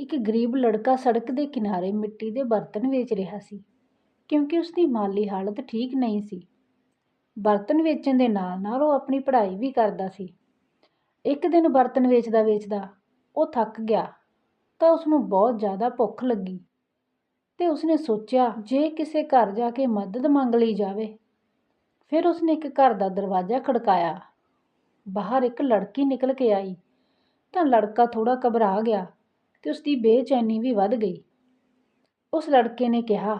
ਇੱਕ ਗਰੀਬ ਲੜਕਾ ਸੜਕ ਦੇ ਕਿਨਾਰੇ ਮਿੱਟੀ ਦੇ ਬਰਤਨ ਵੇਚ ਰਿਹਾ ਸੀ, ਕਿਉਂਕਿ ਉਸ ਦੀ ਮਾਲੀ ਹਾਲਤ ਠੀਕ ਨਹੀਂ ਸੀ। ਬਰਤਨ ਵੇਚਣ ਦੇ ਨਾਲ ਨਾਲ ਉਹ ਆਪਣੀ ਪੜ੍ਹਾਈ ਵੀ ਕਰਦਾ ਸੀ। ਇੱਕ ਦਿਨ ਬਰਤਨ ਵੇਚਦਾ ਵੇਚਦਾ ਉਹ ਥੱਕ ਗਿਆ ਤਾਂ ਉਸ ਨੂੰ ਬਹੁਤ ਜ਼ਿਆਦਾ ਭੁੱਖ ਲੱਗੀ ਤੇ ਉਸਨੇ ਸੋਚਿਆ ਜੇ ਕਿਸੇ ਘਰ ਜਾ ਕੇ ਮਦਦ ਮੰਗ ਲਈ ਜਾਵੇ। ਫਿਰ ਉਸਨੇ ਇੱਕ ਘਰ ਦਾ ਦਰਵਾਜ਼ਾ ਖੜਕਾਇਆ। ਬਾਹਰ ਇੱਕ ਲੜਕੀ ਨਿਕਲ ਕੇ ਆਈ ਤਾਂ ਲੜਕਾ ਥੋੜਾ ਘਬਰਾ ਗਿਆ। ਤੇ ਉਸ ਦੀ ਬੇਚੈਨੀ ਵੀ ਵੱਧ ਗਈ। ਉਸ ਲੜਕੇ ਨੇ ਕਿਹਾ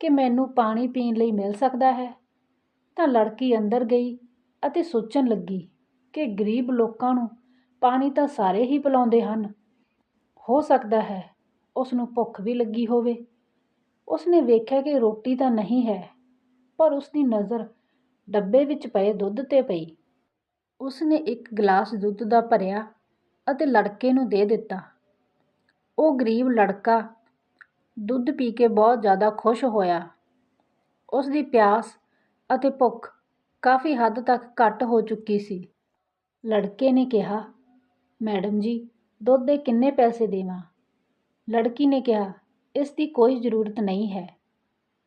ਕਿ ਮੈਨੂੰ ਪਾਣੀ ਪੀਣ ਲਈ ਮਿਲ ਸਕਦਾ ਹੈ। ਤਾਂ ਲੜਕੀ ਅੰਦਰ ਗਈ ਅਤੇ ਸੋਚਣ ਲੱਗੀ ਕਿ ਗਰੀਬ ਲੋਕਾਂ ਨੂੰ ਪਾਣੀ ਤਾਂ ਸਾਰੇ ਹੀ ਪਿਲਾਉਂਦੇ ਹਨ। ਹੋ ਸਕਦਾ ਹੈ ਉਸ ਨੂੰ ਭੁੱਖ ਵੀ ਲੱਗੀ ਹੋਵੇ। ਉਸ ਨੇ ਵੇਖਿਆ ਕਿ ਰੋਟੀ ਤਾਂ ਨਹੀਂ ਹੈ, ਪਰ ਉਸ ਦੀ ਨਜ਼ਰ ਡੱਬੇ ਵਿੱਚ ਪਏ ਦੁੱਧ ਤੇ ਪਈ। ਉਸ ਨੇ ਇੱਕ ਗਲਾਸ ਦੁੱਧ ਦਾ ਭਰਿਆ ਅਤੇ ਲੜਕੇ ਨੂੰ ਦੇ ਦਿੱਤਾ। ਉਹ ਗਰੀਬ ਲੜਕਾ ਦੁੱਧ ਪੀ ਕੇ ਬਹੁਤ ਜ਼ਿਆਦਾ ਖੁਸ਼ ਹੋਇਆ। ਉਸ ਦੀ ਪਿਆਸ ਅਤੇ ਭੁੱਖ ਕਾਫੀ ਹੱਦ ਤੱਕ ਘੱਟ ਹੋ ਚੁੱਕੀ ਸੀ। ਲੜਕੇ ਨੇ ਕਿਹਾ, ਮੈਡਮ ਜੀ, ਦੁੱਧ ਦੇ ਕਿੰਨੇ ਪੈਸੇ ਦੇਵਾਂ? ਲੜਕੀ ਨੇ ਕਿਹਾ, ਇਸ ਦੀ ਕੋਈ ਜ਼ਰੂਰਤ ਨਹੀਂ ਹੈ।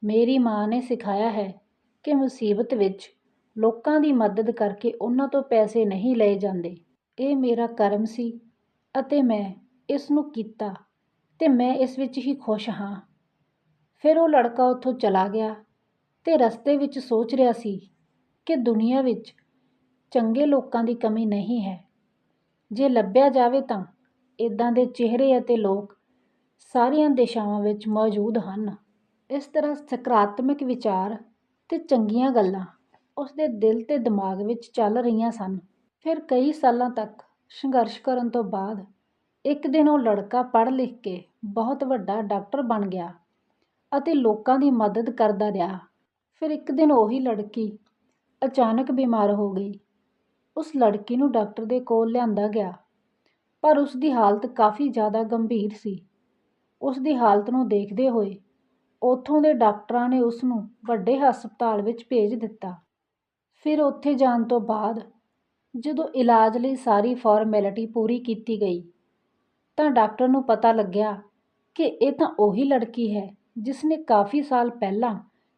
ਮੇਰੀ ਮਾਂ ਨੇ ਸਿਖਾਇਆ ਹੈ ਕਿ ਮੁਸੀਬਤ ਵਿੱਚ ਲੋਕਾਂ ਦੀ ਮਦਦ ਕਰਕੇ ਉਹਨਾਂ ਤੋਂ ਪੈਸੇ ਨਹੀਂ ਲਏ ਜਾਂਦੇ। ਇਹ ਮੇਰਾ ਕਰਮ ਸੀ ਅਤੇ ਮੈਂ ਇਸ ਨੂੰ ਕੀਤਾ ਤੇ ਮੈਂ ਇਸ ਵਿੱਚ ਹੀ ਖੁਸ਼ ਹਾਂ। ਫਿਰ ਉਹ ਲੜਕਾ ਉੱਥੋਂ ਚਲਾ ਗਿਆ ਤੇ ਰਸਤੇ ਵਿੱਚ ਸੋਚ ਰਿਹਾ ਸੀ ਕਿ ਦੁਨੀਆ ਵਿੱਚ ਚੰਗੇ ਲੋਕਾਂ ਦੀ ਕਮੀ ਨਹੀਂ ਹੈ। ਜੇ ਲੱਭਿਆ ਜਾਵੇ ਤਾਂ ਇਦਾਂ ਦੇ ਚਿਹਰੇ ਅਤੇ ਲੋਕ ਸਾਰੀਆਂ ਦਿਸ਼ਾਵਾਂ ਵਿੱਚ ਮੌਜੂਦ ਹਨ। ਇਸ ਤਰ੍ਹਾਂ ਸਕਾਰਾਤਮਕ ਵਿਚਾਰ ਤੇ ਚੰਗੀਆਂ ਗੱਲਾਂ ਉਸ ਦੇ ਦਿਲ ਤੇ ਦਿਮਾਗ ਵਿੱਚ ਚੱਲ ਰਹੀਆਂ ਸਨ। ਫਿਰ ਕਈ ਸਾਲਾਂ ਤੱਕ ਸੰਘਰਸ਼ ਕਰਨ ਤੋਂ ਬਾਅਦ ਇੱਕ ਦਿਨ ਉਹ ਲੜਕਾ ਪੜ੍ਹ ਲਿਖ ਕੇ ਬਹੁਤ ਵੱਡਾ ਡਾਕਟਰ ਬਣ ਗਿਆ ਅਤੇ ਲੋਕਾਂ ਦੀ ਮਦਦ ਕਰਦਾ ਰਿਹਾ। ਫਿਰ ਇੱਕ ਦਿਨ ਉਹੀ ਲੜਕੀ ਅਚਾਨਕ ਬਿਮਾਰ ਹੋ ਗਈ। ਉਸ ਲੜਕੀ ਨੂੰ ਡਾਕਟਰ ਦੇ ਕੋਲ ਲਿਆਂਦਾ ਗਿਆ, ਪਰ ਉਸ ਦੀ ਹਾਲਤ ਕਾਫੀ ਜ਼ਿਆਦਾ ਗੰਭੀਰ ਸੀ। ਉਸ ਦੀ ਹਾਲਤ ਨੂੰ ਦੇਖਦੇ ਹੋਏ ਉੱਥੋਂ ਦੇ ਡਾਕਟਰਾਂ ਨੇ ਉਸ ਨੂੰ ਵੱਡੇ ਹਸਪਤਾਲ ਵਿੱਚ ਭੇਜ ਦਿੱਤਾ। ਫਿਰ ਉੱਥੇ ਜਾਣ ਤੋਂ ਬਾਅਦ ਜਦੋਂ ਇਲਾਜ ਲਈ ਸਾਰੀ ਫਾਰਮੈਲਿਟੀ ਪੂਰੀ ਕੀਤੀ ਗਈ ਤਾਂ ਡਾਕਟਰ ਨੂੰ ਪਤਾ ਲੱਗਿਆ ਕਿ ਇਹ ਤਾਂ ਉਹੀ ਲੜਕੀ ਹੈ ਜਿਸ ਨੇ ਕਾਫੀ ਸਾਲ ਪਹਿਲਾਂ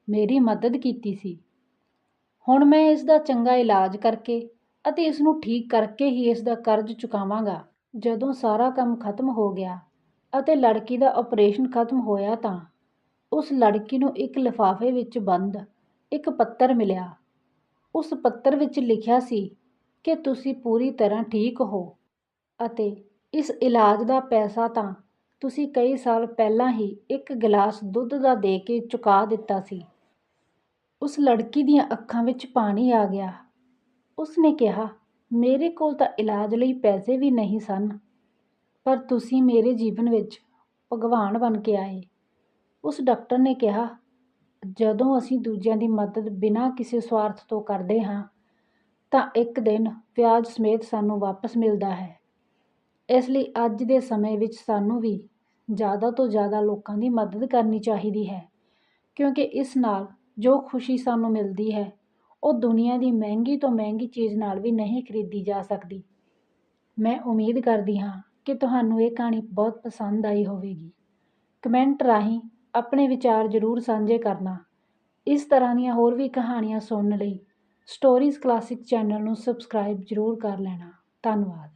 ਮੇਰੀ ਮਦਦ ਕੀਤੀ ਸੀ। ਹੁਣ ਮੈਂ ਇਸ ਦਾ ਚੰਗਾ ਇਲਾਜ ਕਰਕੇ ਅਤੇ ਇਸ ਨੂੰ ਠੀਕ ਕਰਕੇ ਹੀ ਇਸ ਦਾ ਕਰਜ਼ ਚੁਕਾਵਾਂਗਾ। ਜਦੋਂ ਸਾਰਾ ਕੰਮ ਖਤਮ ਹੋ ਗਿਆ ਅਤੇ ਲੜਕੀ ਦਾ ਆਪਰੇਸ਼ਨ ਖਤਮ ਹੋਇਆ ਤਾਂ ਉਸ ਲੜਕੀ ਨੂੰ ਇੱਕ ਲਿਫਾਫੇ ਵਿੱਚ ਬੰਦ, ਇੱਕ ਪੱਤਰ ਮਿਲਿਆ। ਉਸ ਪੱਤਰ ਵਿੱਚ ਲਿਖਿਆ ਸੀ ਕਿ ਤੁਸੀਂ ਪੂਰੀ ਤਰ੍ਹਾਂ ਠੀਕ ਹੋ ਅਤੇ ਇਸ ਇਲਾਜ ਦਾ ਪੈਸਾ ਤਾਂ ਤੁਸੀਂ ਕਈ ਸਾਲ ਪਹਿਲਾਂ ਹੀ ਇੱਕ ਗਿਲਾਸ ਦੁੱਧ ਦਾ ਦੇ ਕੇ ਚੁਕਾ ਦਿੱਤਾ ਸੀ। ਉਸ ਲੜਕੀ ਦੀਆਂ ਅੱਖਾਂ ਵਿੱਚ ਪਾਣੀ ਆ ਗਿਆ। ਉਸ ਨੇ ਕਿਹਾ, ਮੇਰੇ ਕੋਲ ਤਾਂ ਇਲਾਜ ਲਈ ਪੈਸੇ ਵੀ ਨਹੀਂ ਸਨ, ਪਰ ਤੁਸੀਂ ਮੇਰੇ ਜੀਵਨ ਵਿੱਚ ਭਗਵਾਨ ਬਣ ਕੇ ਆਏ। ਉਸ ਡਾਕਟਰ ਨੇ ਕਿਹਾ, ਜਦੋਂ ਅਸੀਂ ਦੂਜਿਆਂ ਦੀ ਮਦਦ ਬਿਨਾਂ ਕਿਸੇ ਸਵਾਰਥ ਤੋਂ ਕਰਦੇ ਹਾਂ, ਤਾਂ ਇੱਕ ਦਿਨ ਵਿਆਜ ਸਮੇਤ ਸਾਨੂੰ ਵਾਪਸ ਮਿਲਦਾ ਹੈ। ਇਸ ਲਈ ਅੱਜ ਦੇ ਸਮੇਂ ਵਿੱਚ ਸਾਨੂੰ ਵੀ ਜ਼ਿਆਦਾ ਤੋਂ ਜ਼ਿਆਦਾ ਲੋਕਾਂ ਦੀ ਮਦਦ ਕਰਨੀ ਚਾਹੀਦੀ ਹੈ। ਕਿਉਂਕਿ ਇਸ ਨਾਲ ਜੋ ਖੁਸ਼ੀ ਸਾਨੂੰ ਮਿਲਦੀ ਹੈ, ਉਹ ਦੁਨੀਆ ਦੀ ਮਹਿੰਗੀ ਤੋਂ ਮਹਿੰਗੀ ਚੀਜ਼ ਨਾਲ ਵੀ ਨਹੀਂ ਖਰੀਦੀ ਜਾ ਸਕਦੀ। ਮੈਂ ਉਮੀਦ ਕਰਦੀ ਹਾਂ ਕਿ ਤੁਹਾਨੂੰ ਇਹ ਕਹਾਣੀ ਬਹੁਤ ਪਸੰਦ ਆਈ ਹੋਵੇਗੀ। ਕਮੈਂਟ ਰਾਹੀਂ ਆਪਣੇ ਵਿਚਾਰ ਜ਼ਰੂਰ ਸਾਂਝੇ ਕਰਨਾ। ਇਸ ਤਰ੍ਹਾਂ ਦੀਆਂ ਹੋਰ ਵੀ ਕਹਾਣੀਆਂ ਸੁਣਨ ਲਈ ਸਟੋਰੀਜ਼ ਕਲਾਸਿਕ ਚੈਨਲ ਨੂੰ ਸਬਸਕ੍ਰਾਈਬ ਜ਼ਰੂਰ ਕਰ ਲੈਣਾ। ਧੰਨਵਾਦ।